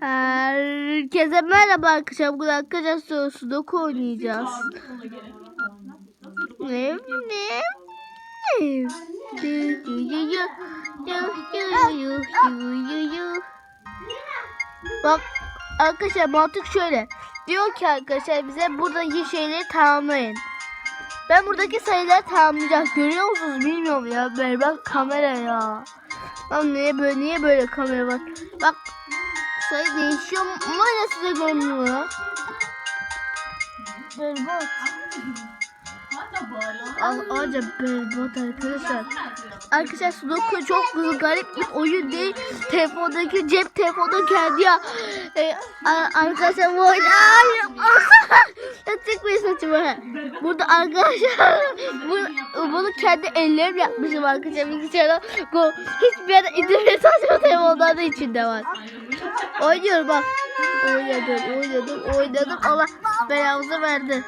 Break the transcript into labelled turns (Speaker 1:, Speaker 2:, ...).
Speaker 1: Herkese merhaba arkadaşlar. Bugün arkadaşlar sudoku oynayacağız. Ne ne Bak arkadaşlar mantık şöyle. Diyor ki arkadaşlar bize buradaki şeyleri tamamlayın. Ben buradaki sayıları tamamlayacağım. Görüyor musunuz bilmiyorum ya. Berbat kamera ya. Lan niye böyle niye böyle kamera var? Bak sayı değişiyor mu? Öyle size görünüyor. Berbat. Ağaca berbat arkadaşlar. Arkadaşlar Sudoku çok garip bir oyun değil. Telefondaki cep telefonda kendi ya. Ee, arkadaşlar bu oyun... Saçımı. Burada arkadaşlar bu, bunu kendi ellerim yapmışım arkadaşlar bilgisayarda. Bu hiçbir yerde internet saçma telefonlar da içinde var. Oynuyorum bak. Oynadım, oynadım, oynadım. Allah belamızı verdi.